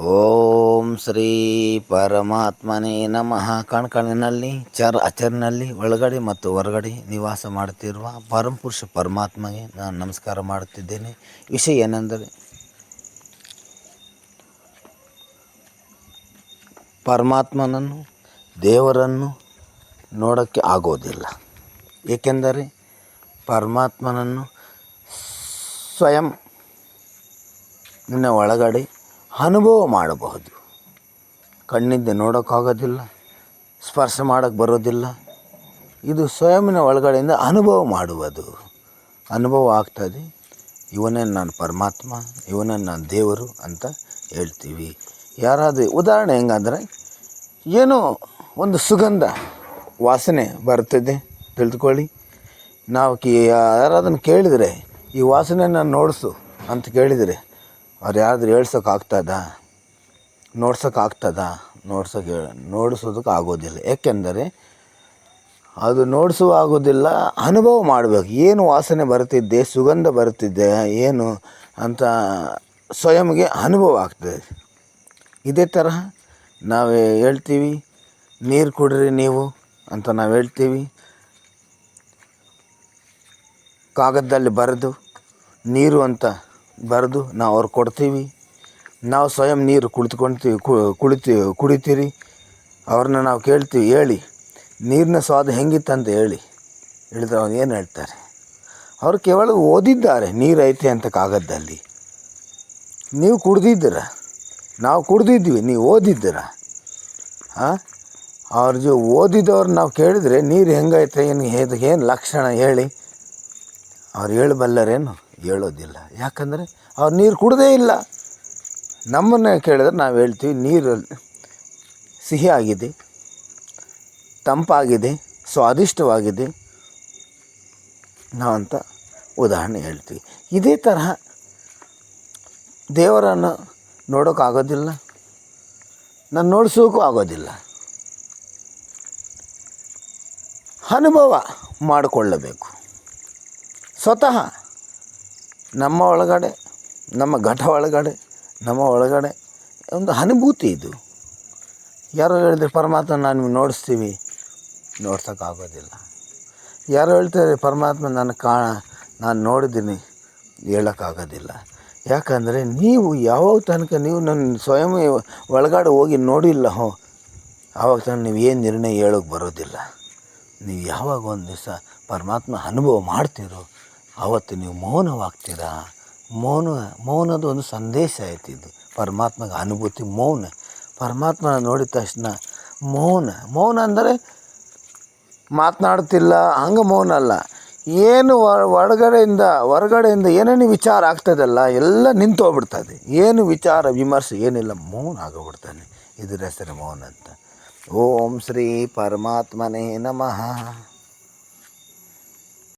ಓಂ ಶ್ರೀ ಪರಮಾತ್ಮನೇ ನಮಃ. ಕಣ್ಕಣಿನಲ್ಲಿ ಚರ್ ಅಚರಿನಲ್ಲಿ, ಒಳಗಡೆ ಮತ್ತು ಹೊರಗಡೆ ನಿವಾಸ ಮಾಡುತ್ತಿರುವ ಪರಮಪುರುಷ ಪರಮಾತ್ಮಗೆ ನಾನು ನಮಸ್ಕಾರ ಮಾಡುತ್ತಿದ್ದೇನೆ. ವಿಷಯ ಏನೆಂದರೆ, ಪರಮಾತ್ಮನನ್ನು, ದೇವರನ್ನು ನೋಡೋಕ್ಕೆ ಆಗೋದಿಲ್ಲ. ಏಕೆಂದರೆ, ಪರಮಾತ್ಮನನ್ನು ಸ್ವಯಂ ನಿನ್ನ ಒಳಗಡೆ ಅನುಭವ ಮಾಡಬಹುದು. ಕಣ್ಣಿಂದ ನೋಡೋಕ್ಕಾಗೋದಿಲ್ಲ, ಸ್ಪರ್ಶ ಮಾಡೋಕ್ಕೆ ಬರೋದಿಲ್ಲ. ಇದು ಸ್ವಯಂನ ಒಳಗಡೆಯಿಂದ ಅನುಭವ ಮಾಡುವುದು. ಅನುಭವ ಆಗ್ತದೆ. ಇವನೇ ನಾನು ಪರಮಾತ್ಮ, ಇವನೇ ನಾನು ದೇವರು ಅಂತ ಹೇಳ್ತೀವಿ. ಯಾರಾದರೂ ಉದಾಹರಣೆ ಹೆಂಗಂದರೆ, ಏನೋ ಒಂದು ಸುಗಂಧ ವಾಸನೆ ಬರ್ತದೆ ತಿಳಿದುಕೊಳ್ಳಿ ನಾವು ಕಿ ಯಾರಾದನ್ನು ಕೇಳಿದರೆ, ಈ ವಾಸನೆಯನ್ನು ನೋಡಿಸು ಅಂತ ಕೇಳಿದರೆ ಅವ್ರು ಯಾರಾದ್ರೂ ಹೇಳ್ಸೋಕ್ಕಾಗ್ತದ ನೋಡ್ಸೋಕ್ಕಾಗ್ತದ ನೋಡ್ಸೋಕೆ ನೋಡಿಸೋದಕ್ಕೆ ಆಗೋದಿಲ್ಲ. ಏಕೆಂದರೆ ಅದು ನೋಡಿಸುವ ಆಗೋದಿಲ್ಲ, ಅನುಭವ ಮಾಡಬೇಕು. ಏನು ವಾಸನೆ ಬರುತ್ತಿದ್ದೆ ಸುಗಂಧ ಬರುತ್ತಿದ್ದೆ ಏನು ಅಂತ ಸ್ವಯಂಗೆ ಅನುಭವ ಆಗ್ತದೆ. ಇದೇ ತರಹ ನಾವು ಹೇಳ್ತೀವಿ, ನೀರು ಕುಡ್ರಿ ನೀವು ಅಂತ ನಾವು ಹೇಳ್ತೀವಿ. ಕಾಗದದಲ್ಲಿ ಬರೆದು ನೀರು ಅಂತ ಬರೆದು ನಾವು ಅವ್ರು ಕೊಡ್ತೀವಿ. ನಾವು ಸ್ವಯಂ ನೀರು ಕುಳಿತುಕೊಳ್ತೀವಿ ಕುಳಿತೀವಿ ಕುಡಿತೀರಿ. ಅವ್ರನ್ನ ನಾವು ಕೇಳ್ತೀವಿ, ಹೇಳಿ. ನೀರಿನ ಸ್ವಾದ ಹೆಂಗಿತ್ತಂತ ಹೇಳಿ. ಹೇಳಿದ್ರೆ ಅವ್ರು ಏನು ಹೇಳ್ತಾರೆ? ಅವರು ಕೇವಲ ಓದಿದ್ದಾರೆ, ನೀರು ಐತೆ ಅಂತ ಕಾಗದದಲ್ಲಿ. ನೀವು ಕುಡ್ದಿದ್ದೀರ? ನಾವು ಕುಡ್ದಿದ್ವಿ ನೀವು ಓದಿದ್ದೀರ? ಹಾಂ ಅವ್ರ ಜೊ ಓದಿದವ್ರು ನಾವು ಕೇಳಿದರೆ ನೀರು ಹೆಂಗೈತೆ, ಏನು ಏನು ಲಕ್ಷಣ ಹೇಳಿ. ಅವ್ರು ಹೇಳಬಲ್ಲರೇನು? ಹೇಳೋದಿಲ್ಲ. ಯಾಕಂದರೆ ಅವ್ರು ನೀರು ಕುಡದೇ ಇಲ್ಲ. ನಮ್ಮನ್ನು ಕೇಳಿದ್ರೆ ನಾವು ಹೇಳ್ತೀವಿ, ನೀರು ಸಿಹಿಯಾಗಿದೆ, ತಂಪಾಗಿದೆ, ಸ್ವಾದಿಷ್ಟವಾಗಿದೆ. ನಾವಂತ ಉದಾಹರಣೆ ಹೇಳ್ತೀವಿ. ಇದೇ ತರಹ ದೇವರನ್ನು ನೋಡೋಕ್ಕಾಗೋದಿಲ್ಲ ನಾನು ನೋಡಿಸೋಕ್ಕೂ ಆಗೋದಿಲ್ಲ. ಅನುಭವ ಮಾಡಿಕೊಳ್ಳಬೇಕು. ಸ್ವತಃ ನಮ್ಮ ಒಳಗಡೆ, ನಮ್ಮ ಘಟ ಒಳಗಡೆ, ನಮ್ಮ ಒಳಗಡೆ ಒಂದು ಅನುಭೂತಿ ಇದು. ಯಾರೋ ಹೇಳಿದರೆ ಪರಮಾತ್ಮ ನಾನು ನಿಮ್ಗೆ ನೋಡಿಸ್ತೀವಿ, ನೋಡ್ಸೋಕ್ಕಾಗೋದಿಲ್ಲ. ಯಾರೋ ಹೇಳ್ತಾರೆ ಪರಮಾತ್ಮ ನಾನು ಕಾಣ ನಾನು ನೋಡಿದ್ದೀನಿ, ಹೇಳೋಕ್ಕಾಗೋದಿಲ್ಲ. ಯಾಕಂದರೆ ನೀವು ಯಾವಾಗ ತನಕ ನೀವು ನನ್ನ ಸ್ವಯಂ ಒಳಗಡೆ ಹೋಗಿ ನೋಡಿಲ್ಲ, ಹೋ, ಆವಾಗ ತನಕ ನೀವು ಏನು ನಿರ್ಣಯ ಹೇಳೋಕ್ಕೆ ಬರೋದಿಲ್ಲ. ನೀವು ಯಾವಾಗ ಒಂದು ದಿವಸ ಪರಮಾತ್ಮ ಅನುಭವ ಮಾಡ್ತೀರೋ ಆವತ್ತು ನೀವು ಮೌನವಾಗ್ತೀರಾ? ಮೌನ, ಮೌನದ ಒಂದು ಸಂದೇಶ ಐತಿ ಇದು. ಪರಮಾತ್ಮಗೆ ಅನುಭೂತಿ ಮೌನ. ಪರಮಾತ್ಮನ ನೋಡಿದ ತಕ್ಷಣ ಮೌನ. ಮೌನ ಅಂದರೆ ಮಾತನಾಡ್ತಿಲ್ಲ, ಹಂಗೆ ಮೌನ ಅಲ್ಲ. ಏನು ಒಳಗಡೆಯಿಂದ, ಹೊರಗಡೆಯಿಂದ ಏನೇನು ವಿಚಾರ ಆಗ್ತದಲ್ಲ ಎಲ್ಲ ನಿಂತು ಹೋಗ್ಬಿಡ್ತದೆ ಏನು ವಿಚಾರ, ವಿಮರ್ಶೆ ಏನಿಲ್ಲ, ಮೌನ ಆಗೋಗ್ಬಿಡ್ತಾನೆ. ಇದರ ಹೆಸರು ಮೌನ ಅಂತ. ಓಂ ಶ್ರೀ ಪರಮಾತ್ಮನೇ ನಮಃ.